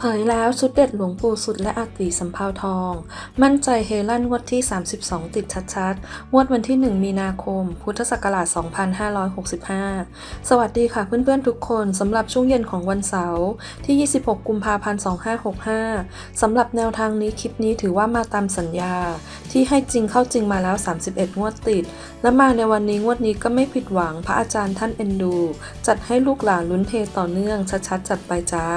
เผยแล้วชุดเด็ดหลวงปู่สุดและอาติสำเภาทอง มั่นใจเฮลั่นงวดที่ 32 ติดชัดๆ งวดวันที่ 1 มีนาคม พุทธศักราช 2565 สวัสดีค่ะเพื่อนๆทุกคนสำหรับช่วงเย็นของวันเสาร์ที่ 26 กุมภาพันธ์ 2565 สำหรับแนวทางนี้คลิปนี้ถือว่ามาตามสัญญา ที่ให้จริงเข้าจริงมาแล้ว 31 งวดติด และมาในวันนี้งวดนี้ก็ไม่ผิดหวังพระอาจารย์ท่านเอ็นดู จัดให้ลูกหลานลุ้นเพต่อเนื่องชัดๆจัดไปจ้า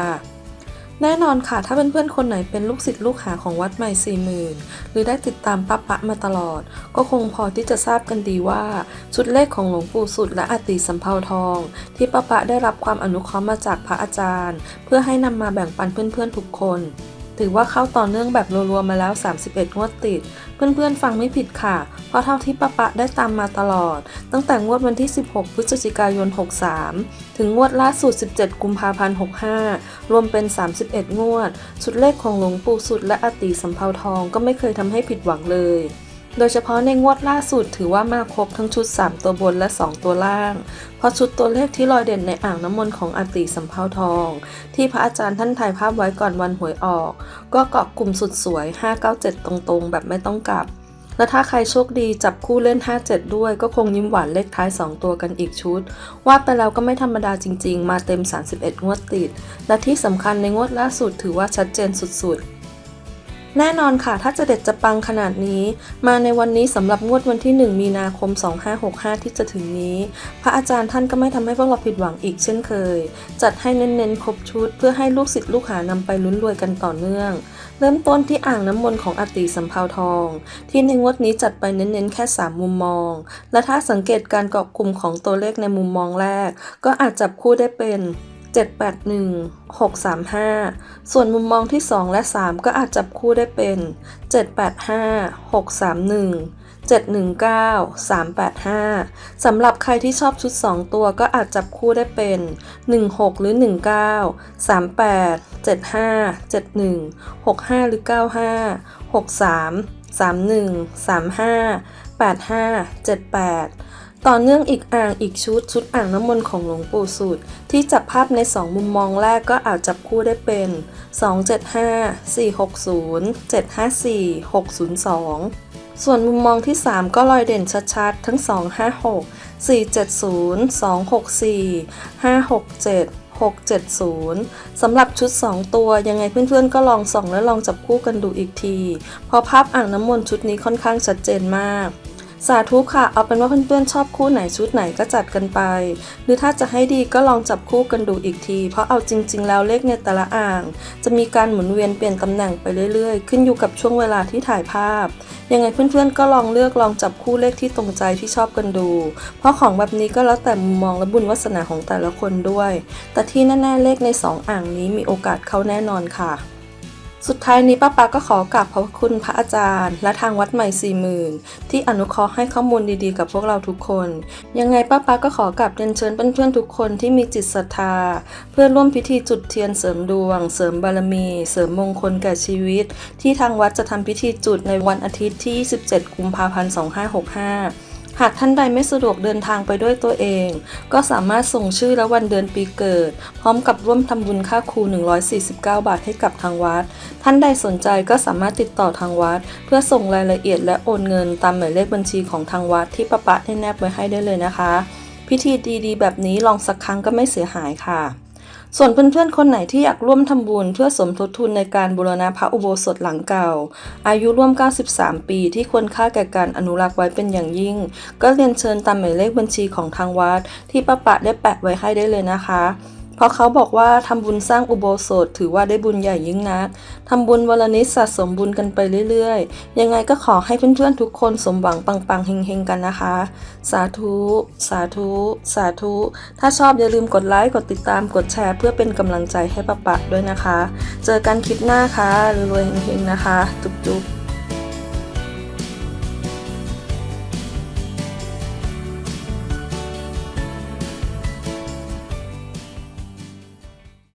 แน่นอนค่ะ ถ้าเพื่อนๆคนไหนเป็นลูกศิษย์ลูกหาของวัดใหม่สี่หมื่นหรือได้ติดตามป้าปะมาตลอด ก็คงพอที่จะทราบกันดีว่า ชุดเลขของหลวงปู่สุดและอติสัมเภาทอง ที่ป้าปะได้รับความอนุเคราะห์มาจากพระอาจารย์ เพื่อให้นำมาแบ่งปันเพื่อนๆทุกคน ถือว่าเข้าต่อเนื่องแบบรัวๆมาแล้ว 31 งวดติด เพื่อนๆฟังไม่ผิดค่ะ เพราะเท่าที่ปะปะได้ตามมาตลอด ตั้งแต่งวดวันที่ 16 พฤศจิกายน 63 ถึงงวดล่าสุด 17 กุมภาพันธ์ 65 รวมเป็น 31 งวดชุดเลขของหลวงปู่สุดและอติสัมเภาทองก็ไม่เคยทำให้ผิดหวังเลย โดยเฉพาะในงวดล่าสุดถือว่ามาครบทั้งชุด 3 ตัวบนและ 2 ตัวล่าง เพราะชุดตัวเลขที่ลอยเด่นในอ่างน้ำมนต์ของอติสัมเภาทอง ที่พระอาจารย์ท่านถ่ายภาพไว้ก่อนวันหวยออก ก็เกาะกลุ่มสุดสวย 597 ตรงๆ แบบไม่ต้องกลับ และถ้าใครโชคดีจับคู่เล่น 57 ด้วย ก็คงยิ้มหวานเลขท้าย 2 ตัวกันอีกชุด ว่าไปแล้วก็ไม่ธรรมดาจริง ๆ มาเต็ม 31 งวดติด และที่สำคัญในงวดล่าสุดถือว่าชัดเจนสุดๆ แน่นอนค่ะ ถ้าจะเด็ดจะปังขนาดนี้ มาในวันนี้สำหรับงวดวันที่ 1 มีนาคม 2565 ที่จะถึงนี้ พระอาจารย์ท่านก็ไม่ทำให้พวกเราผิดหวังอีกเช่นเคย จัดให้เน้นๆ ครบชุด เพื่อให้ลูกศิษย์ลูกหานำไปลุ้นรวยกันต่อเนื่อง เริ่มต้นที่อ่างน้ำมนต์ของอติสัมเภาทอง ที่ในงวดนี้จัดไปเน้นๆ แค่ 3 มุมมอง และถ้าสังเกตการเกาะกลุ่มของตัวเลขในมุมมองแรก ก็อาจจับคู่ได้เป็น 781 635 ส่วนมุมมองที่ 2 และ 3 ก็อาจจับคู่ได้เป็น 785 631 719 385 สำหรับใครที่ชอบชุด 2 ตัวก็อาจจับคู่ได้เป็น 16 หรือ 19 38 75 71 65 หรือ 95 63 31 35 85 78 ต่อเนื่องอีกอ่างอีกชุด ชุดอ่างน้ำมนต์ของหลวงปู่สุด ที่จับภาพใน 2 มุมมองแรกก็อาจจับคู่ได้เป็น 275 460 754 602 ส่วนมุมมองที่ 3 ก็ลอยเด่นชัดๆ ทั้ง 256 470 264 567 670สำหรับชุด 2 ตัวยังไงเพื่อนๆ ก็ลองส่องและลองจับคู่กันดูอีกที เพราะภาพอ่างน้ำมนต์ชุดนี้ค่อนข้างชัดเจนมาก สาธุค่ะ เอาเป็นว่าเพื่อนๆชอบคู่ไหนชุดไหนก็จัดกันไป หรือถ้าจะให้ดีก็ลองจับคู่กันดูอีกที เพราะเอาจริง ๆ แล้วเลขในแต่ละอ่าง จะมีการหมุนเวียนเปลี่ยนตำแหน่งไปเรื่อยๆ ขึ้นอยู่กับช่วงเวลาที่ถ่ายภาพ ยังไงเพื่อนๆก็ลองเลือกลองจับคู่เลขที่ตรงใจที่ชอบกันดู เพราะของแบบนี้ก็แล้วแต่มุมมองและบุญวาสนาของแต่ละคนด้วย แต่ที่แน่ๆเลขในสองอ่างนี้มีโอกาสเข้าแน่นอนค่ะ สุดท้ายนี้ป้าปาก็ขอกราบขอบคุณพระอาจารย์ และทางวัดใหม่สี่หมื่นที่อนุเคราะห์ให้ข้อมูลดีๆ กับพวกเราทุกคน ยังไงป้าปาก็ขอกราบเรียนเชิญเพื่อนๆทุกคนที่มีจิตศรัทธา เพื่อร่วมพิธีจุดเทียนเสริมดวง เสริมบารมี เสริมมงคลแก่ชีวิต ที่ทางวัดจะทำพิธีจุดในวันอาทิตย์ที่ 27 กุมภาพันธ์ 2565 หากท่านใดไม่สะดวกเดินทางไปด้วยตัวเอง ก็สามารถส่งชื่อและวันเดือนปีเกิด พร้อมกับร่วมทำบุญค่าครู 149 บาทให้กับทางวัด ท่านใดสนใจก็สามารถติดต่อทางวัด เพื่อส่งรายละเอียดและโอนเงินตามหมายเลขบัญชีของทางวัดที่ประปะได้แนบไว้ให้ได้เลยนะคะ พิธีดีๆ แบบนี้ลองสักครั้งก็ไม่เสียหายค่ะ ส่วนเพื่อนๆคนไหนที่อยากร่วมทำบุญเพื่อสมทบทุนในการบูรณะพระอุโบสถหลังเก่า อายุร่วม 93 ปีที่ควรค่าแก่การอนุรักษ์ไว้เป็นอย่างยิ่ง ก็เรียนเชิญตามหมายเลขบัญชีของทางวัดที่ป้าปะได้แปะไว้ให้ได้เลยนะคะ เพราะเขาบอกว่าทำบุญสร้างอุโบสถ ถือว่าได้บุญใหญ่ยิ่งนักทำบุญวันละนิดสะสมบุญกันไปเรื่อยๆ ยังไงก็ขอให้เพื่อนๆทุกคนสมหวังปังๆเฮงๆกันนะคะ สาธุ สาธุ สาธุ ถ้าชอบอย่าลืมกดไลค์กดติดตามกดแชร์เพื่อเป็นกำลังใจให้ปะปะด้วยนะคะ เจอกันคลิปหน้าค่ะรวยๆเฮงๆนะคะ จุ๊บๆ